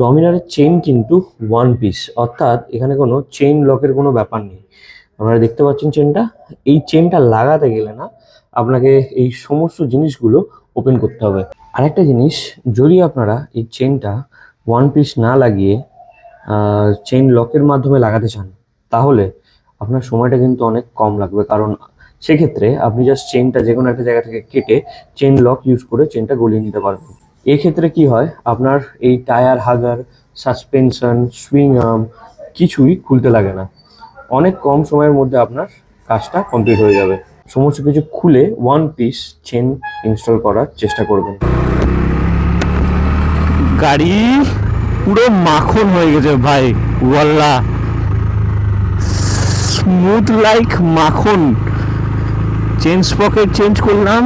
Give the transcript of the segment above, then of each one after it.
ডমিনারের chain কিন্তু one piece অর্থাৎ এখানে কোনো চেইন লকের কোনো ব্যাপার নেই। আপনারা দেখতে পাচ্ছেন চেনটা এই চেনটা লাগাতে গেলে না আপনাকে এই সমস্ত জিনিসগুলো ওপেন করতে হবে। আরেকটা জিনিস, যদি আপনারা এই চেনটা ওয়ান পিস না লাগিয়ে চেইন লকের মাধ্যমে লাগাতে চান, তাহলে আপনার সময়টা কিন্তু অনেক কম লাগবে। কারণ সেক্ষেত্রে আপনি জাস্ট চেনটা যে কোনো একটা জায়গা থেকে কেটে চেন লক ইউজ করে চেনটা গলিয়ে নিতে পারবেন। এক্ষেত্রে কি হয়? আপনার এই tyre hugger suspension, swing arm কিছুই খুলতে লাগে না। অনেক কম সময়ের মধ্যে আপনার কাজটা কমপ্লিট হয়ে যাবে। সমস্ত কিছু খুলে ওয়ান পিস চেন ইনস্টল করার চেষ্টা করবেন। গাড়ি পুরো মাখন হয়ে গেছে ভাই ওয়াল্লা স্মুথ লাইক মাখন। চেঞ্জ পকেট চেঞ্জ করলাম।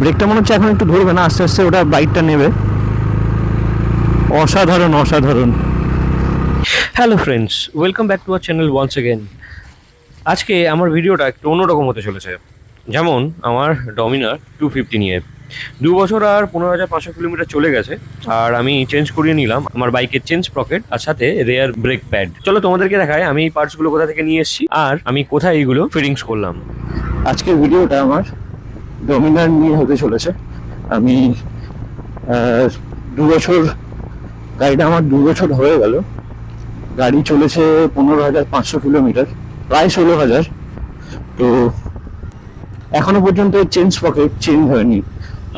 ব্রেকটা মনে হচ্ছে এখন একটু ধরবে না আস্তে আস্তে ওটা বাইকটা নেবে। অসাধারণ অসাধারণ। Hello friends welcome back to our channel once again আজকে আমার ভিডিওটা একটু অন্যরকম হতে চলেছে। যেমন আমার ডমিনার টু ফিফটি নিয়ে। দু বছর আর পনেরো হাজার পাঁচশো কিলোমিটার চলে গেছে আর আমি চেঞ্জ করিয়ে নিলাম আমার বাইকের চেঞ্জ পকেট আর সাথে রেয়ার ব্রেক প্যাড চলো তোমাদেরকে দেখায় আমি এই পার্টসগুলো কোথা থেকে নিয়ে এসেছি আর আমি কোথায় এইগুলো ফিটিংস করলাম। আজকের ভিডিওটা আমার ডমিনার নিয়ে হতে চলেছে। আমি দু বছর, গাড়িটা আমার দু বছর হয়ে গেল। গাড়ি চলেছে পনেরো হাজার পাঁচশো কিলোমিটার, প্রায় ষোলো হাজার। তো এখনও পর্যন্ত চেঞ্জ পকেট চেঞ্জ হয়নি।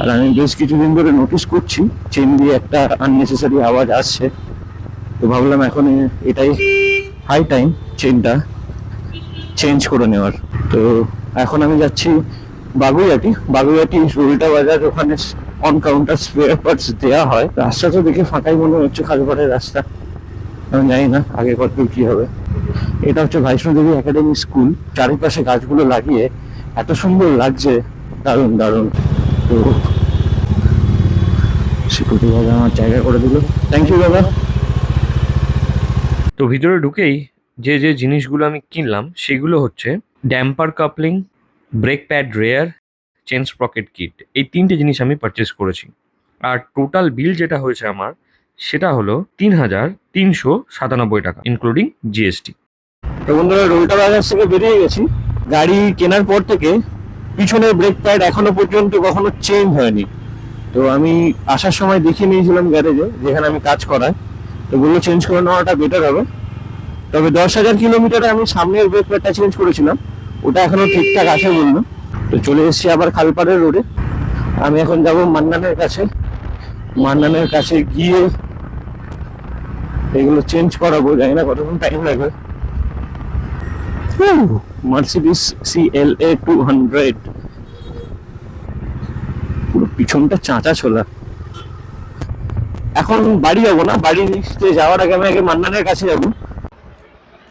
আর আমি বেশ কিছুদিন ধরে নোটিস করছি, চেন দিয়ে একটা আননেসেসারি আওয়াজ আসছে। তো ভাবলাম এখন এটাই হাই টাইম চেনটা চেঞ্জ করে নেওয়ার। তো এখন আমি যাচ্ছি বাগুইয়াটি বাগুইয়াটি রুলটা বাজার ওখানে অন কাউন্টার স্পেয়ার পার্টস দেওয়া হয়। রাস্তা তো দেখে ফাঁকাই মনে হচ্ছে খালপাড়ের রাস্তা। আমি জানি না আগে কত কি হবে। এটা হচ্ছে দেবী একাডেমি স্কুল। চারিপাশে গাছগুলো লাগিয়ে এত সুন্দর লাগছে, দারুণ দারুণ। তো সিকিউরিটি দাদা আমার জায়গা করে দিল। থ্যাংক ইউ দাদা তো ভিতরে ঢুকেই যে যে জিনিসগুলো আমি কিনলাম, সেগুলো হচ্ছে damper coupling brake pad, rear chain sprocket kit, এই তিনটে জিনিস আমি পারচেস করেছি। আর টোটাল বিল যেটা হয়েছে আমার, সেটা হলো তিন হাজার তিনশো সাতানব্বই টাকা ইনক্লুডিং জিএসটি তো বন্ধুরা রোলটা বাজার থেকে বেরিয়ে গেছি। গাড়ি কেনার পর থেকে পিছনের ব্রেক প্যাড এখনও পর্যন্ত কখনো চেঞ্জ হয়নি। তো আমি আসার সময় দেখিয়ে নিয়েছিলাম গ্যারেজে যেখানে আমি কাজ করাই। তো বলল চেঞ্জ করে নেওয়াটা বেটার হবে। তবে দশ হাজার কিলোমিটারে আমি সামনের ব্রেক প্যাডটা চেঞ্জ করেছিলাম। ওটা এখনও ঠিকঠাক আছে বলল তো চলে এসেছি আবার খালপাড়ের রোডে আমি এখন যাব মান্নানের কাছে। মান্নানের কাছে গিয়ে এগুলো চেঞ্জ করাবো জানি না কতক্ষণ টাইম লাগবে। মার্সিডিস সিএলএ টু হান্ড্রেড পুরো পিছনটা চাঁচা ছোলা। এখন বাড়ি যাব না বাড়িতে যাওয়ার আগে আমি আগে মান্নানের কাছে যাব।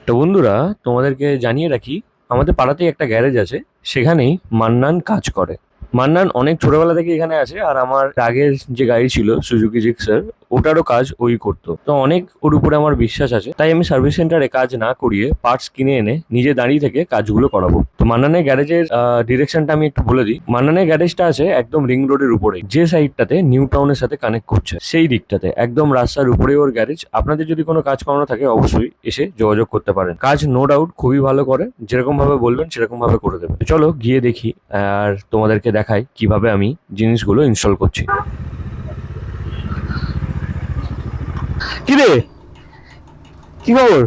তো বন্ধুরা তোমাদেরকে জানিয়ে রাখি আমাদের পাড়াতেই একটা গ্যারেজ আছে, সেখানেই মান্নান কাজ করে। মান্নান অনেক ছোটবেলা থেকে এখানে আছে, আর আমার আগের যে গাড়ি ছিল, সুজুকি জিক্সার ওটারও কাজ ওই করতো। তো অনেক ওর উপরে আমার বিশ্বাস আছে। তাই আমি সার্ভিস সেন্টারে কাজ না করিয়ে পার্টস কিনে এনে নিজে দাঁড়িয়ে থেকে কাজগুলো করাবো। তো মান্নানের গ্যারেজের ডিরেকশনটা আমি একটু বলে দিই। মান্নানের গ্যারেজটা আছে একদম রিং রোডের উপরে। যে সাইডটাতে নিউ টাউনের সাথে কানেক্ট করছে, সেই দিকটাতে একদম রাস্তার উপরে ওর গ্যারেজ আপনাদের যদি কোনো কাজ করানো থাকে অবশ্যই এসে যোগাযোগ করতে পারেন। কাজ নো ডাউট খুবই ভালো করে। যেরকম ভাবে বলবেন সেরকম ভাবে করে দেবে চলো গিয়ে দেখি, আর তোমাদেরকে দেখাই কীভাবে আমি জিনিসগুলো ইনস্টল করছি। কি রে কি খবর?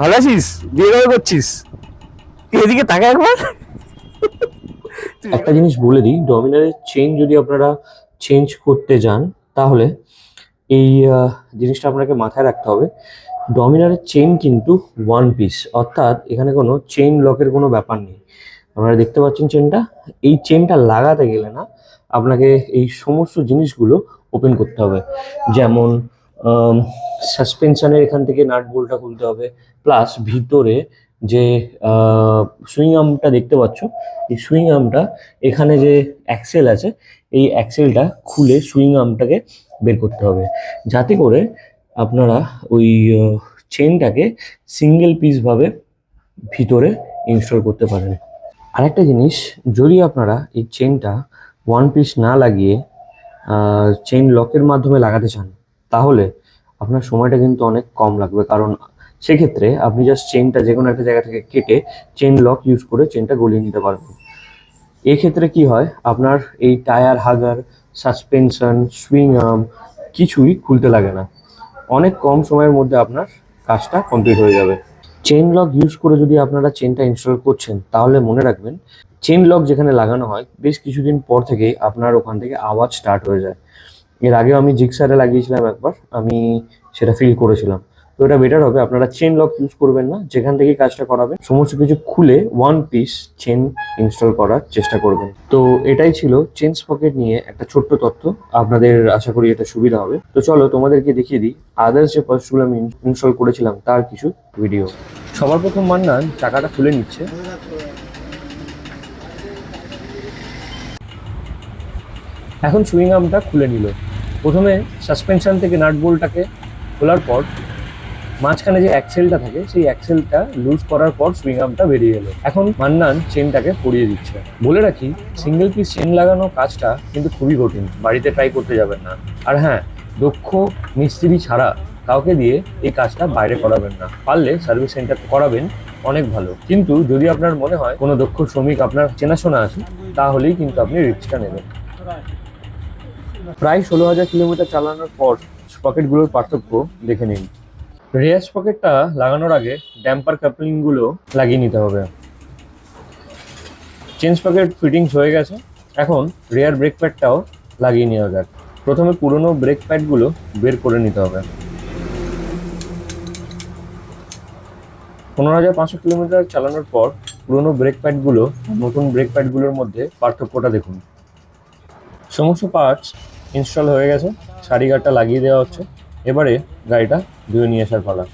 ভালো আছিস? বিয়ে কবে করছিস? এদিকে তাকা একবার? একটা জিনিস বলে দিই ডমিনারের চেন যদি আপনারা চেঞ্জ করতে যান, তাহলে এই জিনিসটা আপনাকে মাথায় রাখতে হবে। ডমিনারের চেন কিন্তু ওয়ান পিস অর্থাৎ এখানে কোনো চেইন লকের কোনো ব্যাপার নেই। আপনারা দেখতে পাচ্ছেন চেনটা এই চেনটা লাগাতে গেলে না, আপনাকে এই সমস্ত জিনিসগুলো ওপেন করতে হবে। যেমন সাসপেনশনের এখান থেকে নাট বোল্টটা খুলতে হবে। প্লাস ভিতরে যে সুইং আর্মটা দেখতে পাচ্ছ, এই সুইং আর্মটা এখানে যে অ্যাক্সেল আছে, এই অ্যাক্সেলটা খুলে সুইং আর্মটাকে বের করতে হবে। যাতে করে আপনারা ওই চেনটাকে সিঙ্গেল পিসভাবে ভিতরে ইনস্টল করতে পারেন। আরেকটা জিনিস, যদি আপনারা এই চেনটা ওয়ান পিস না লাগিয়ে চেন লকের মাধ্যমে লাগাতে চান তাহলে আপনার সময়টা কিন্তু অনেক কম লাগবে। কারণ সেক্ষেত্রে আপনি জাস্ট চেনটা যে কোনো একটা জায়গা থেকে কেটে চেন লক ইউজ করে চেনটা গলিয়ে নিতে পারবেন। এক্ষেত্রে কি হয়? আপনার এই tyre hugger suspension swing arm কিছুই খুলতে লাগে না। অনেক কম সময়ের মধ্যে আপনার কাজটা কমপ্লিট হয়ে যাবে। চেন লক ইউজ করে যদি আপনারা চেনটা ইনস্টল করছেন, তাহলে মনে রাখবেন চেন লক যেখানে লাগানো হয়, বেশ কিছুদিন পর থেকেই আপনার ওখান থেকে আওয়াজ স্টার্ট হয়ে যায়। এর আগেও আমি জিক্সারে লাগিয়েছিলাম একবার, আমি সেটা ফিল করেছিলাম। তো এটা বেটার হবে, আপনারা চেন লক ইউজ করবেন না, যেখান থেকে কাজটা করাবেন। সমস্ত কিছু খুলে ওয়ান পিস চেন ইনস্টল করার চেষ্টা করবেন। তো এটাই ছিল চেন পকেট নিয়ে একটা ছোট্ট তথ্য, আপনাদের আশা করি এটা সুবিধা হবে। তো চলো তোমাদেরকে দেখিয়ে দিই আদার্স যে পার্টসগুলো আমি ইনস্টল করেছিলাম, তার কিছু ভিডিও সবার প্রথম মান্নান টাকাটা খুলে নিচ্ছে। এখন সুইং আর্মটা খুলে নিল। প্রথমে সাসপেনশন থেকে নাট বোল্টটাকে খোলার পর মাঝখানে যে অ্যাক্সেলটা থাকে, সেই অ্যাক্সেলটা লুজ করার পর সুইং আর্মটা বেরিয়ে এলো। এখন মান্নান চেনটাকে পরিয়ে দিচ্ছে। বলে রাখি সিঙ্গেল পিস চেন লাগানো কাজটা কিন্তু খুবই কঠিন। বাড়িতে ট্রাই করতে যাবেন না। আর হ্যাঁ দক্ষ মিস্ত্রি ছাড়া কাউকে দিয়ে এই কাজটা বাইরে করাবেন না। পারলে সার্ভিস সেন্টার করাবেন, অনেক ভালো। কিন্তু যদি আপনার মনে হয় কোনো দক্ষ শ্রমিক আপনার চেনাশোনা আছে, তাহলেই কিন্তু আপনি রিস্কটা নেবেন। প্রায় ষোলো হাজার কিলোমিটার চালানোর পর স্পকেটগুলোর পার্থক্য দেখে নিন। রেয়ার স্পকেটটা লাগানোর আগে ড্যাম্পার কাপলিংগুলো লাগিয়ে নিতে হবে। চেন স্পকেট ফিটিংস হয়ে গেছে। এখন রেয়ার ব্রেক প্যাডটাও লাগিয়ে নেওয়া যাক। প্রথমে পুরনো ব্রেক প্যাডগুলো বের করে নিতে হবে। পনেরো হাজার পাঁচশো কিলোমিটার চালানোর পর পুরনো ব্রেক প্যাডগুলো নতুন ব্রেক প্যাডগুলোর মধ্যে পার্থক্যটা দেখুন। সমস্ত পার্টস ইনস্টল হয়ে গেছে সারি গার্ডটা লাগিয়ে দেওয়া হচ্ছে। এবারে গাড়িটা ধুয়ে নিয়ে আসার পালা।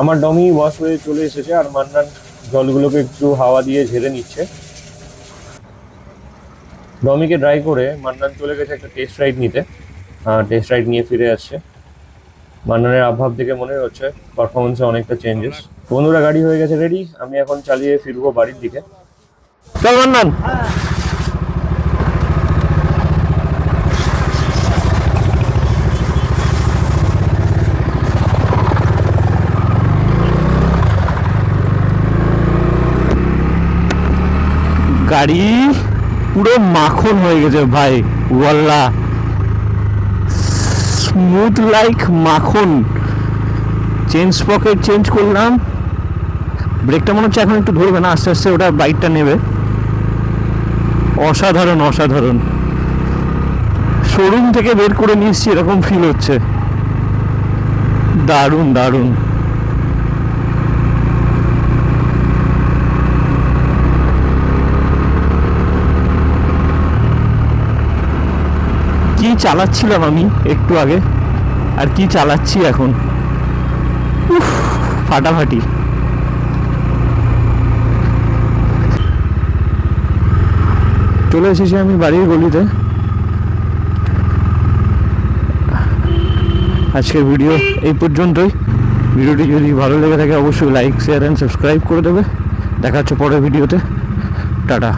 আমার ডমি ওয়াশ হয়ে চলে এসেছে আর মান্নান জলগুলোকে একটু হাওয়া দিয়ে ঝেড়ে নিচ্ছে। ডমিকে ড্রাই করে মান্নান চলে গেছে একটা টেস্ট রাইড নিতে। টেস্ট রাইড নিয়ে ফিরে আসছে। মান্নানের আভাব দেখে মনে হচ্ছে পারফরমেন্সে অনেকটা চেঞ্জেস বন্ধুরা, গাড়ি হয়ে গেছে রেডি আমি এখন চালিয়ে ফিরবো বাড়ির দিকে। চল মান্নান। গাড়ি পুরো মাখন হয়ে গেছে ভাই, ওয়াল্লা। স্মুথ লাইক মাখন। চেঞ্জ পকেট চেঞ্জ করলাম। ব্রেকটা মনে হচ্ছে এখন একটু ধরবে না, আস্তে আস্তে ওটা বাইকটা নেবে। অসাধারণ অসাধারণ। শোরুম থেকে বের করে নিয়ে এসছি, এরকম ফিল হচ্ছে। দারুণ দারুণ কি চালাচ্ছিলাম আমি একটু আগে। আর কি চালাচ্ছি এখন? উফ, ফাটাফাটি। চলে এসেছি আমি বাড়ির গলিতে। আজকের ভিডিও এই পর্যন্তই। ভিডিওটি যদি ভালো লেগে থাকে অবশ্যই লাইক শেয়ার অ্যান্ড সাবস্ক্রাইব করে দেবে। দেখা হচ্ছে পরের ভিডিওতে। টাটা।